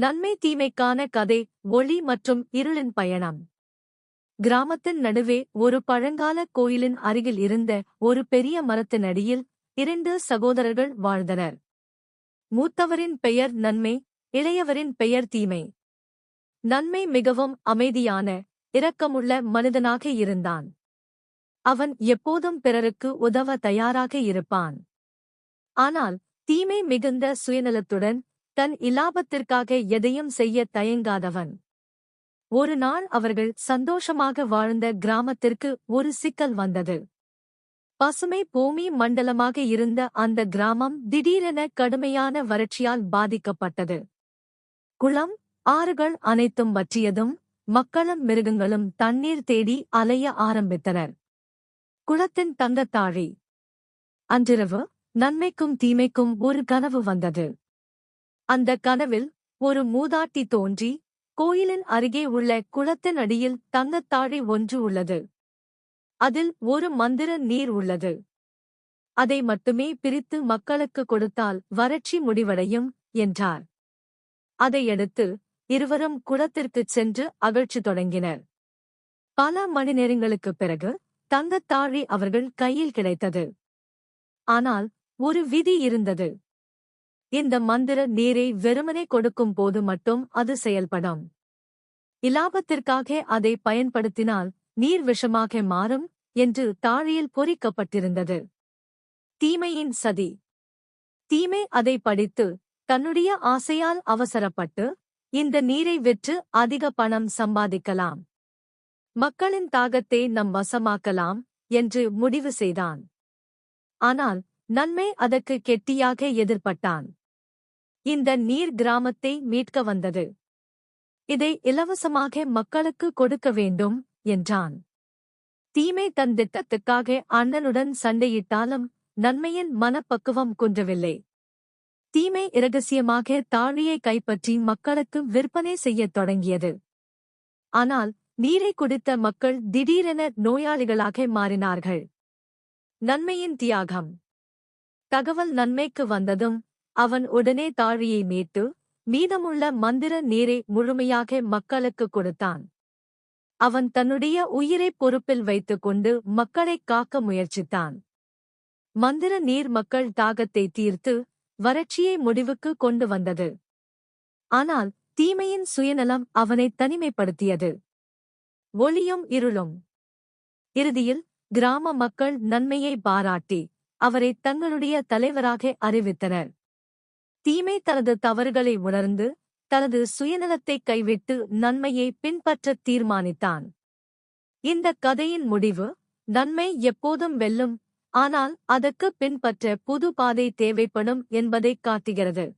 நன்மை தீமைக்கான கதை ஒளி மற்றும் இருளின் பயணம். கிராமத்தின் நடுவே ஒரு பழங்கால கோயிலின் அருகில் இருந்த ஒரு பெரிய மரத்தின் அடியில் இரண்டு சகோதரர்கள் வாழ்ந்தனர். மூத்தவரின் பெயர் நன்மை இளையவரின் பெயர் தீமை. நன்மை மிகவும் அமைதியான இரக்கமுள்ள மனிதனாக இருந்தான். அவன் எப்போதும் பிறருக்கு உதவ தயாராக இருப்பான். ஆனால் தீமை மிகுந்த சுயநலத்துடன் தன் இலாபத்திற்காக எதையும் செய்ய தயங்காதவன். ஒரு நாள் அவர்கள் சந்தோஷமாக வாழ்ந்த கிராமத்திற்கு ஒரு சிக்கல் வந்தது. பசுமை பூமி மண்டலமாக இருந்த அந்த கிராமம் திடீரென கடுமையான வறட்சியால் பாதிக்கப்பட்டது. குளம் ஆறுகள் அனைத்தும் வற்றியதும் மக்களும் மிருகங்களும் தண்ணீர் தேடி அலைய ஆரம்பித்தனர். குளத்தின் தங்கத்தாழி. அன்றிரவு நன்மைக்கும் தீமைக்கும் ஒரு கனவு வந்தது. அந்த கனவில் ஒரு மூதாட்டி தோன்றி கோயிலின் அருகே உள்ள குளத்தின் அடியில் தங்கத்தாழி ஒன்று உள்ளது. அதில் ஒரு மந்திர நீர் உள்ளது. அதை மட்டுமே பிரித்து மக்களுக்கு கொடுத்தால் வறட்சி முடிவடையும் என்றார். அதையடுத்து இருவரும் குளத்திற்குச் சென்று அகழ்ச்சி தொடங்கினர். பல மணி நேரங்களுக்குப் பிறகு தங்கத்தாழி அவர்கள் கையில் கிடைத்தது. ஆனால் ஒரு விதி இருந்தது. இந்த மந்திர நீரை வெறுமனே கொடுக்கும் போது மட்டும் அது செயல்படும். இலாபத்திற்காக அதை பயன்படுத்தினால் நீர் விஷமாக மாறும் என்று தாழியில் பொறிக்கப்பட்டிருந்தது. தீமையின் சதி. தீமை அதை படித்து தன்னுடைய ஆசையால் அவசரப்பட்டு இந்த நீரை விற்று அதிக பணம் சம்பாதிக்கலாம். மக்களின் தாகத்தை நம் வசமாக்கலாம் என்று முடிவு செய்தான். ஆனால் நன்மை அதற்கு கெட்டியாக எதிர்ப்பட்டான் இந்த நீர் கிராமத்தை மீட்க வந்தது. இதை இலவசமாக மக்களுக்கு கொடுக்க வேண்டும் என்றான். தீமை தன் திட்டத்துக்காக அண்ணனுடன் சண்டையிட்டாலும் நன்மையின் மனப்பக்குவம் குன்றவில்லை. தீமை இரகசியமாக தாழியை கைப்பற்றி மக்களுக்கு விற்பனை செய்யத் தொடங்கியது. ஆனால் நீரை குடித்த மக்கள் திடீரென நோயாளிகளாக மாறினார்கள். நன்மையின் தியாகம். தகவல் நன்மைக்கு வந்ததும் அவன் உடனே தாழியை மீட்டு மீதமுள்ள மந்திர நீரை முழுமையாக மக்களுக்கு கொடுத்தான். அவன் தன்னுடைய உயிரை பொறுப்பில் வைத்துக் கொண்டு மக்களைக் காக்க முயற்சித்தான். மந்திர நீர் மக்கள் தாகத்தை தீர்த்து வறட்சியை முடிவுக்கு கொண்டு வந்தது. ஆனால் தீமையின் சுயநலம் அவனை தனிமைப்படுத்தியது. ஒளியும் இருளும். இறுதியில் கிராம மக்கள் நன்மையை பாராட்டி அவரை தங்களுடைய தலைவராக அறிவித்தனர். தீமை தனது தவறுகளை உணர்ந்து தனது சுயநலத்தை கைவிட்டு நன்மையை பின்பற்றத் தீர்மானித்தான். இந்த கதையின் முடிவு நன்மை எப்போதும் வெல்லும் ஆனால் அதற்கு பின்பற்ற புது பாதை தேவைப்படும் என்பதைக் காட்டுகிறது.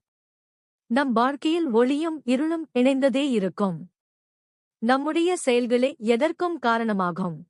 நம் வாழ்க்கையில் ஒளியும் இருளும் இணைந்ததே இருக்கும். நம்முடைய செயல்களே எதற்கும் காரணமாகும்.